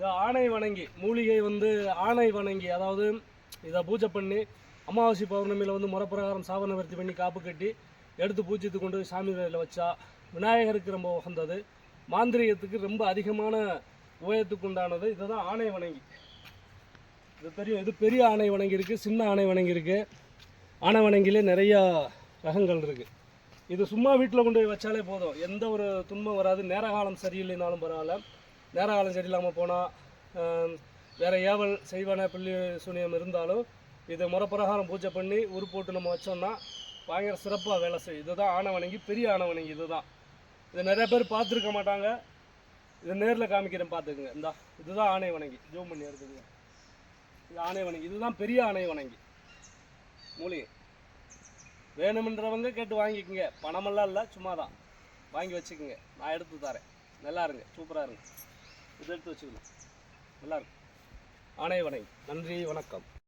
இது ஆணை வணங்கி மூலிகை வந்து ஆணை வணங்கி அதாவது இதை பூஜை பண்ணி அமாவாசை பௌர்ணமியில் வந்து முறப்பிரகாரம் சாபன வர்த்தி பண்ணி காப்பு கட்டி எடுத்து பூஜித்து கொண்டு போய் சாமி வேலையில் வச்சா விநாயகருக்கு ரொம்ப உகந்தது. மாந்திரிகத்துக்கு ரொம்ப அதிகமான உயரத்துக்கு உண்டானது இதுதான் ஆணை வணங்கி. இது தெரியும் இது பெரிய ஆணை வணங்கி இருக்குது சின்ன ஆணை வணங்கி இருக்குது ஆணை வணங்கிலே நிறையா ரகங்கள் இருக்குது இது சும்மா வீட்டில் கொண்டு போய் வச்சாலே போதும். எந்த ஒரு துன்பம் வராது. நேர காலம் சரியில்லைனாலும் பரவாயில்ல. நேர காலம் சரியில்லாமல் போனால் வேறு ஏவல் செய்வன பிள்ளி சூனியம் இருந்தாலும் இதை முறப்பிரகாரம் பூஜை பண்ணி உரு போட்டு நம்ம வச்சோம்னா பயங்கர சிறப்பாக வேலை செய்யும் இதுதான் ஆணை வணங்கி பெரிய ஆணை வணங்கி இதுதான். இதை நிறைய பேர் பார்த்துருக்க மாட்டாங்க. இதை நேரில் காமிக்கிறேன் பார்த்துக்குங்க. இந்தா இதுதான் ஆணை வணங்கி. ஜூம் பண்ணி எடுத்துக்கங்க. இது ஆணை வணங்கி. இதுதான் பெரிய ஆணை வணங்கி. மூலிகை வேணுமென்றவங்க கேட்டு வாங்கிக்கோங்க. பணமெல்லாம் இல்லை சும்மா தான் வாங்கி வச்சுக்கோங்க. நான் எடுத்து தரேன். நல்லா இருங்க. சூப்பராக இருங்க. இதை எடுத்து வச்சுக்கணும். நல்லாயிருக்கும். ஆணை வணங்கி நன்றி வணக்கம்.